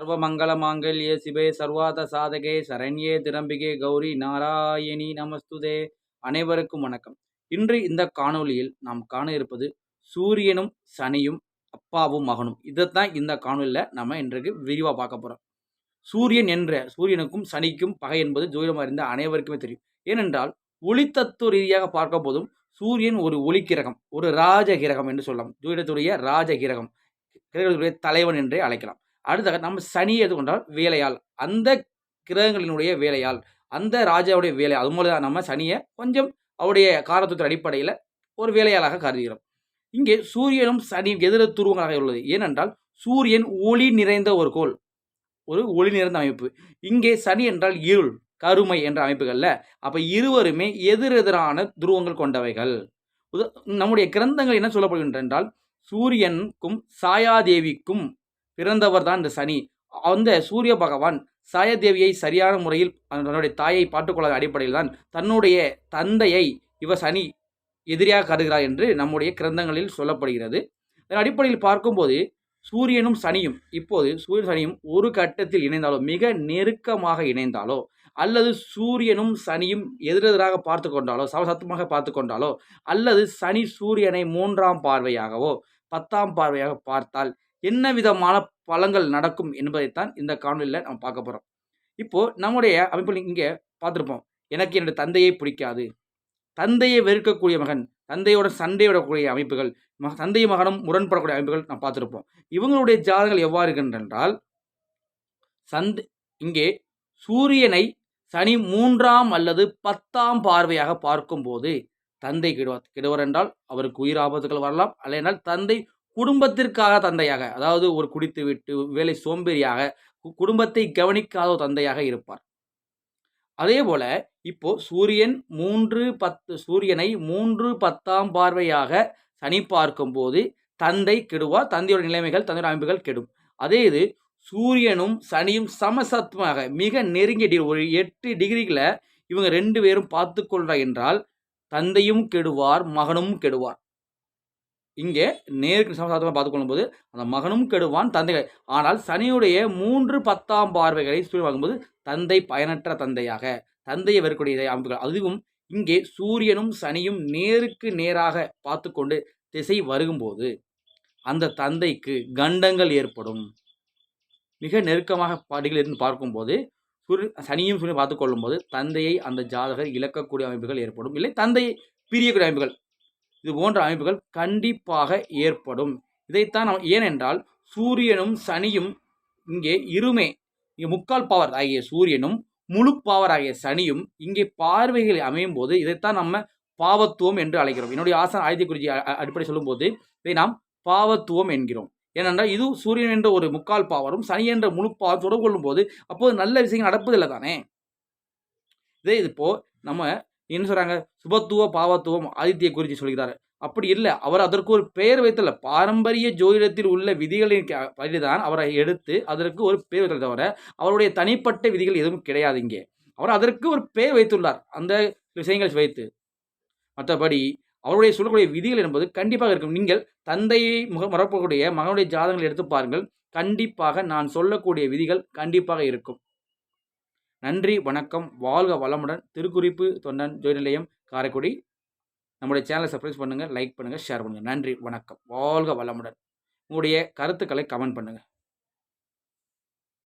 சர்வமங்கள மாங்கல்ய சிவே சர்வாத சாதகே சரண்யே திரம்பிகே கௌரி நாராயணி நமஸ்துதே. அனைவருக்கும் வணக்கம். இன்று இந்த காணொளியில் நாம் காண இருப்பது சூரியனும் சனியும் அப்பாவும் மகனும். இதைத்தான் இந்த காணொலியில் நம்ம இன்றைக்கு விரிவாக பார்க்க போகிறோம் சூரியன் என்ற சூரியனுக்கும் சனிக்கும் பகை என்பது ஜோதிடம் அறிந்த அனைவருக்குமே தெரியும். ஏனென்றால் ஒளித்தத்துவ ரீதியாக பார்க்க போதும் சூரியன் ஒரு ஒளிக்கிரகம் ஒரு ராஜகிரகம் என்று சொல்லலாம். ஜோதிடத்துடைய ராஜகிரகம் கிரகத்துடைய தலைவன் என்றே அழைக்கலாம். அடுத்தாக நம்ம சனியை கொண்டால் வேலையால் அந்த கிரகங்களினுடைய வேலையால் அந்த ராஜாவுடைய வேலை அது மூலம் தான் நம்ம சனியை கொஞ்சம் அவருடைய காரத்துவத்தின் அடிப்படையில் ஒரு வேலையாளாக கருதுகிறோம். இங்கே சூரியனும் சனியும் எதிர துருவங்களாக உள்ளது. ஏனென்றால் சூரியன் ஒளி நிறைந்த ஒரு கோள் ஒரு ஒளி நிறைந்த அமைப்பு. இங்கே சனி என்றால் இருள் கருமை என்ற அமைப்புகளில். அப்போ இருவருமே எதிரெதிரான துருவங்கள் கொண்டவைகள். நம்முடைய கிரந்தங்கள் என்ன சொல்லப்படுகின்றன என்றால் சூரியனுக்கும் சாயாதேவிக்கும் பிறந்தவர் தான் இந்த சனி. அந்த சூரிய பகவான் சாயதேவியை சரியான முறையில் தன்னுடைய தாயை பார்த்துக்கொள்ளாத அடிப்படையில் தான் தன்னுடைய தந்தையை இவர் சனி எதிரியாக கருதுகிறார் என்று நம்முடைய கிரந்தங்களில் சொல்லப்படுகிறது. அதன் அடிப்படையில் பார்க்கும்போது சூரியனும் சனியும் இப்போது சூரியன் சனியும் ஒரு கட்டத்தில் இணைந்தாலோ மிக நெருக்கமாக இணைந்தாலோ அல்லது சூரியனும் சனியும் எதிரெதிராக பார்த்து கொண்டாலோ சவசத்தமாக பார்த்து கொண்டாலோ அல்லது சனி சூரியனை மூன்றாம் பார்வையாகவோ பத்தாம் பார்வையாக பார்த்தால் என்ன விதமான பலங்கள் நடக்கும் என்பதைத்தான் இந்த காணொலியில் நம்ம பார்க்க போகிறோம் இப்போது நம்முடைய அமைப்பில் இங்கே பார்த்துருப்போம். எனக்கு என்னுடைய தந்தையை பிடிக்காது. தந்தையை வெறுக்கக்கூடிய மகன் தந்தையோட சண்டையிடக்கூடிய அமைப்புகள் மக தந்தை மகனும் முரண்படக்கூடிய அமைப்புகள் நாம் பார்த்துருப்போம். இவங்களுடைய ஜாதகங்கள் எவ்வாறு இருக்கின்றென்றால் சந்தை இங்கே சூரியனை சனி மூன்றாம் அல்லது பத்தாம் பார்வையாக பார்க்கும்போது தந்தை கெடுவார். கெடுவர் என்றால் அவருக்கு உயிர் ஆபத்துகள் வரலாம். அல்ல தந்தை குடும்பத்திற்காக தந்தையாக அதாவது ஒரு குடித்து விட்டு வேலை சோம்பேறியாக குடும்பத்தை கவனிக்காத தந்தையாக இருப்பார். அதே போல இப்போ சூரியன் மூன்று பத்து சூரியனை மூன்று பத்தாம் பார்வையாக சனி பார்க்கும் போது தந்தை கெடுவார் தந்தையோட நிலைமைகள் தந்தையோட அமைப்புகள் கெடும். அதே இது சூரியனும் சனியும் சமசத்துவமாக மிக நெருங்கிய ஒரு எட்டு டிகிரிகளை இவங்க ரெண்டு பேரும் பார்த்து கொள்றா என்றால் தந்தையும் கெடுவார் மகனும் கெடுவார். இங்கே நேருக்கு சமசாதமாக பார்த்துக்கொள்ளும் போது அந்த மகனும் கெடுவான் தந்தைகள். ஆனால் சனியுடைய மூன்று பத்தாம் பார்வைகளை சூரியன் பார்க்கும்போது தந்தை பயனற்ற தந்தையாக தந்தையை வரக்கூடிய அமைப்புகள். அதுவும் இங்கே சூரியனும் சனியும் நேருக்கு நேராக பார்த்து கொண்டு திசை வருகும்போது அந்த தந்தைக்கு கண்டங்கள் ஏற்படும். மிக நெருக்கமாக படிகள் இருந்து பார்க்கும்போது சூரிய சனியும் சூரியன் பார்த்து கொள்ளும்போது தந்தையை அந்த ஜாதகர் இழக்கக்கூடிய அமைப்புகள் ஏற்படும். இல்லை தந்தையை பிரியக்கூடிய அமைப்புகள். இது போன்ற அமைப்புகள் கண்டிப்பாக ஏற்படும். இதைத்தான் நாம் ஏனென்றால் சூரியனும் சனியும் இங்கே இருமே. இங்கே முக்கால் பவர் ஆகிய சூரியனும் முழு பவர் ஆகிய சனியும் இங்கே பார்வைகள் அமையும் போது இதைத்தான் நம்ம பாவத்துவம் என்று அழைக்கிறோம். என்னுடைய ஆசன் ஆயுத குருஜி அடிப்படை சொல்லும்போது இதை நாம் பாவத்துவம் என்கிறோம். ஏனென்றால் இது சூரியன் என்ற ஒரு முக்கால் பாவரும் சனி என்ற முழு பாவம் தொடர்பு கொள்ளும் போது அப்போது நல்ல விஷயங்கள் நடப்பதில்லை தானே? இதே இப்போ நம்ம என்ன சொல்கிறாங்க சுபத்துவ பாவத்துவம் ஆதித்ய குறிச்சி சொல்கிறார் அப்படி இல்லை. அவர் அதற்கு ஒரு பெயர் வைத்தல பாரம்பரிய ஜோதிடத்தில் உள்ள விதிகளின் படிதான் அவரை எடுத்து அதற்கு ஒரு பெயர் வைத்தல் தவிர அவருடைய தனிப்பட்ட விதிகள் எதுவும் கிடையாது இங்கே. அவர் அதற்கு ஒரு பெயர் வைத்துள்ளார். அந்த விஷயங்கள் வைத்து. மற்றபடி அவருடைய சொல்லக்கூடிய விதிகள் என்பது கண்டிப்பாக இருக்கும். நீங்கள் தந்தையை முக மறப்பக்கூடிய மகனுடைய ஜாதகங்களை எடுத்து பாருங்கள். கண்டிப்பாக நான் சொல்லக்கூடிய விதிகள் கண்டிப்பாக இருக்கும். நன்றி வணக்கம் வாழ்க வளமுடன். திருக்குறிப்பு தொண்டன் ஜோதி நிலையம் காரைக்குடி. நம்முடைய சேனலை சப்ஸ்கிரைப் பண்ணுங்கள் லைக் பண்ணுங்கள் ஷேர் பண்ணுங்கள் நன்றி வணக்கம். வாழ்க வளமுடன். உங்களுடைய கருத்துக்களை கமெண்ட் பண்ணுங்கள்